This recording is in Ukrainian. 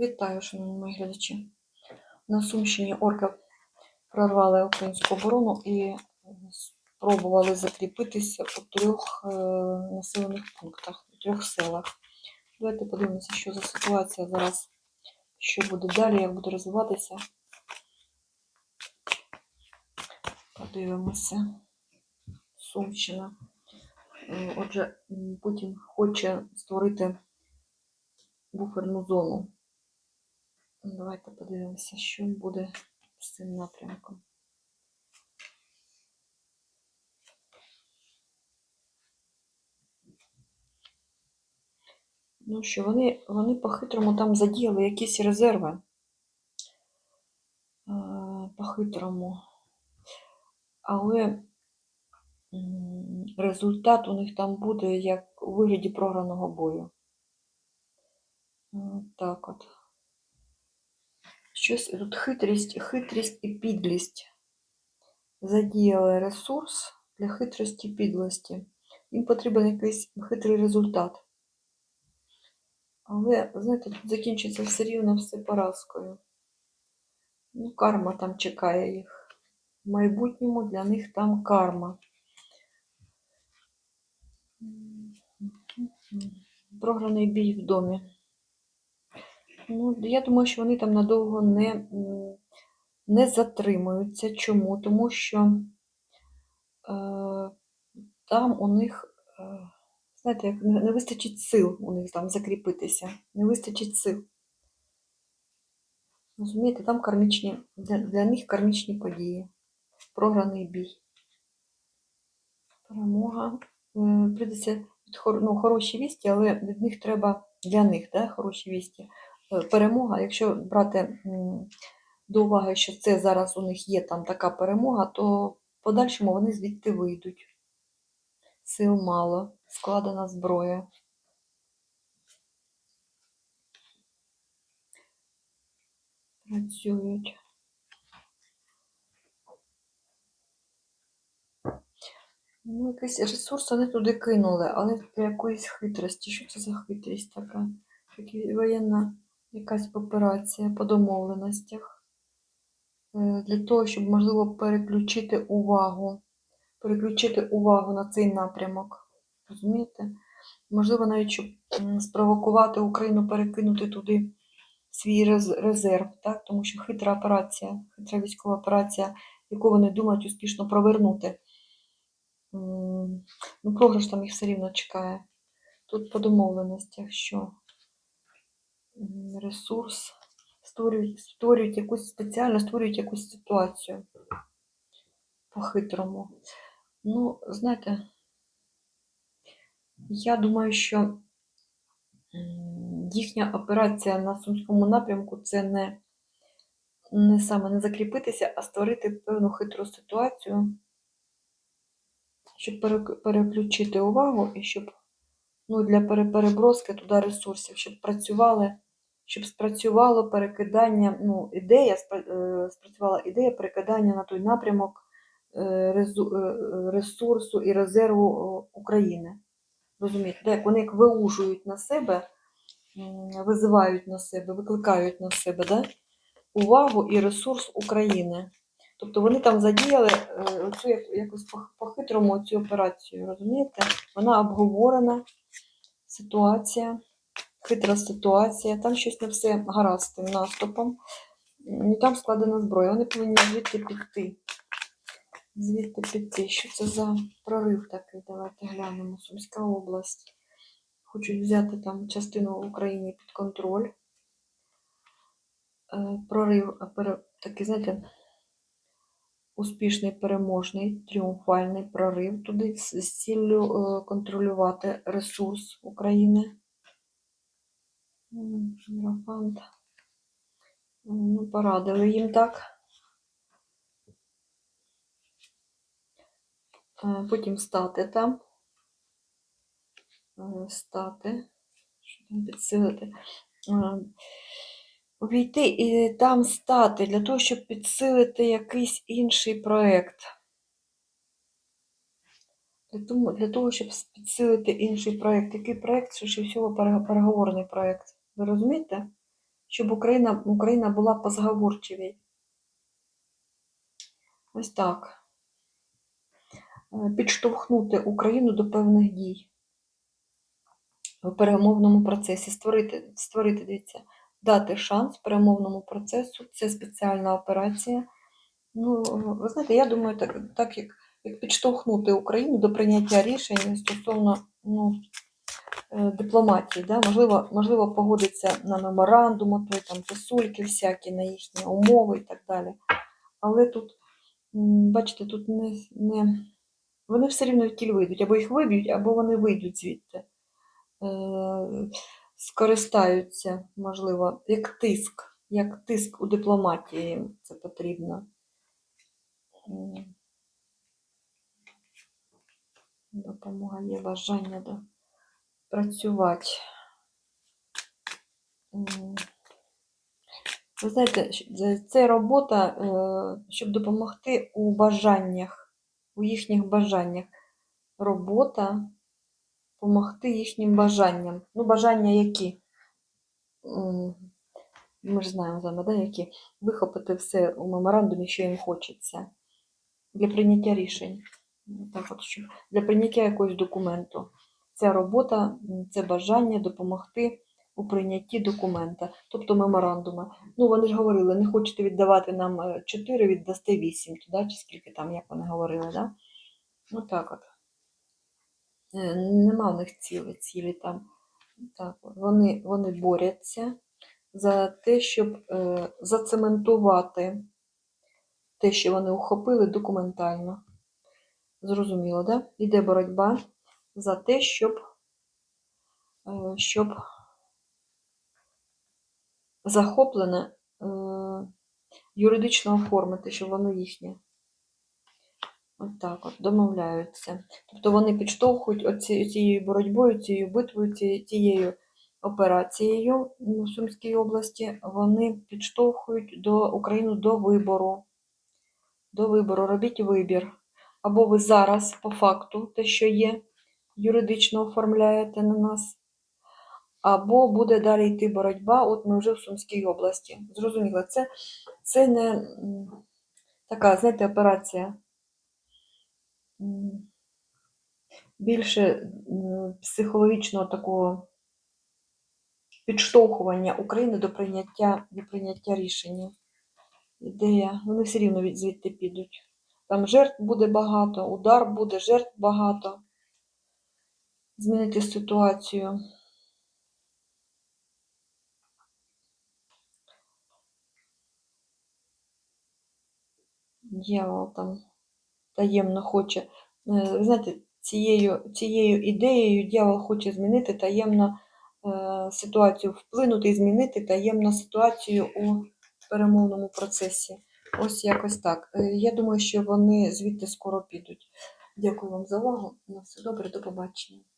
Вітаю, шановні мої глядачі. На Сумщині орки прорвали українську оборону і спробували закріпитися у трьох е, населених пунктах, у трьох селах. Давайте подивимося, що за ситуація зараз, що буде далі, як буде розвиватися. Подивимося. Сумщина. Е, Отже, Путін хоче створити буферну зону. Давайте подивимося, що буде з цим напрямком. Ну що, вони, вони по-хитрому там задіяли якісь резерви. Е, По-хитрому. Але результат у них там буде як у вигляді програного бою. От так от. Щось тут хитрість, хитрість і підлість. Задіяли ресурс для хитрості і підлості. Їм потрібен якийсь хитрий результат. Але, знаєте, тут закінчиться все рівно все поразкою. Ну, карма там чекає їх. В майбутньому для них там карма. Програний бій в домі. Ну, я думаю, що вони там надовго не, не затримуються. Чому? Тому що е, там у них, е, знаєте, як не, вистачить сил у них там закріпитися. Не вистачить сил. Розумієте, там кармічні, для, для них кармічні події. Програний бій. Перемога. Е, Прийдеться від ну, хороші вісті, але від них треба для них да, хороші вісті. Е, Перемога, якщо брати до уваги, що це зараз у них є там така перемога, то в подальшому вони звідти вийдуть. Сил мало, складена зброя. Працюють. Ну, якийсь ресурс вони туди кинули, але для якоїсь хитрості. Що це за хитрість така? Воєнна якась операція по домовленостях. Е, Для того, щоб, можливо, переключити увагу. Переключити увагу на цей напрямок. Розумієте? Можливо, навіть щоб спровокувати Україну перекинути туди свій резерв, так? тому що хитра операція, хитра військова операція, яку вони думають успішно провернути. Ну, програш там їх все рівно чекає. Тут по домовленостях, що ресурс створюють, створюють якусь спеціально, створюють якусь ситуацію по-хитрому. Ну, знаєте, я думаю, що їхня операція на Сумському напрямку це не, не саме не закріпитися, а створити певну хитру ситуацію, щоб переключити увагу і щоб ну, для переброски туди ресурсів, щоб працювали, щоб спрацювало перекидання, ну, ідея, е, спрацювала ідея перекидання на той напрямок е, е, ресурсу і резерву України. Розумієте, як вони як виужують на себе, визивають на себе, викликають на себе да? увагу і ресурс України. Тобто вони там задіяли оцю якось по-хитрому цю операцію, розумієте? Вона обговорена, ситуація, хитра ситуація, там щось не все гаразд тим наступом. І там складена зброя. Вони повинні звідти піти. Звідти піти. Що це за прорив такий? Давайте глянемо. Сумська область. Хочуть взяти там частину України під контроль. Е, Прорив такий, знаєте, успішний, переможний, тріумфальний прорив туди з з ціллю е, контролювати ресурс України. М, Єрофант. Ну, порадили їм так. Е, Потім стати там. Е, Стати. Що там підсилити? Е, Увійти і там стати для того, щоб підсилити якийсь інший проєкт. Для того, щоб підсилити інший проєкт. Який проєкт? Швидше всього, переговорний проєкт. Ви розумієте? щоб Україна, Україна була позговорчивій. Ось так. Е, Підштовхнути Україну до певних дій в перемовному процесі. Створити, створити, дивіться, дати шанс перемовному процесу. Це спеціальна операція. Ну, ви знаєте, я думаю, так, так як, як підштовхнути Україну до прийняття рішень стосовно ну, дипломатії, да? можливо, можливо, погодиться на меморандум, той там писульки всякі, на їхні умови і так далі. Але тут, бачите, тут не, не... вони все рівно в тіль вийдуть, або їх виб'ють, або вони вийдуть звідти. Е, скористаються, можливо, як тиск, як тиск у дипломатії це потрібно. Допомога є бажання да, працювати. Ви знаєте, це- робота, е, щоб допомогти у бажаннях, у їхніх бажаннях. Робота допомогти їхнім бажанням. Ну, бажання які? Ми ж знаємо з вами, да, які вихопити все у меморандумі, що їм хочеться для прийняття рішень. Ну, Так от, щоб для прийняття якогось документу. Ця робота, це бажання допомогти у прийнятті документа, тобто меморандума. Ну, вони ж говорили, не хочете віддавати нам 4, віддасте 8, да, чи скільки там, як вони говорили, да? Ну так от. Е, Нема в них цілі, цілі там. Так, вони, вони борються за те, щоб е, зацементувати те, що вони ухопили документально. Зрозуміло, да? Іде боротьба за те, щоб, е, щоб захоплене е, юридично оформити, щоб воно їхнє. От так от, домовляються. Тобто вони підштовхують оці, цією боротьбою, цією битвою, ці- тією операцією в Сумській області, вони підштовхують до Україну до вибору. До вибору, робіть вибір. Або ви зараз, по факту, те, що є, юридично оформляєте на нас, або буде далі йти боротьба, от ми вже в Сумській області. Зрозуміло, це, це не така, знаєте, операція більше психологічного такого підштовхування України до прийняття, до прийняття рішення. Ідея, вони все рівно звідти підуть. Там жертв буде багато, удар буде, жертв багато. Змінити ситуацію. Дьявол там таємно хоче. Е, Ви знаєте, цією, цією ідеєю дьявол хоче змінити таємно е, ситуацію, вплинути і змінити таємно ситуацію у перемовному процесі. Ось якось так. Е, Я думаю, що вони звідти скоро підуть. Дякую вам за увагу. На все добре, до побачення.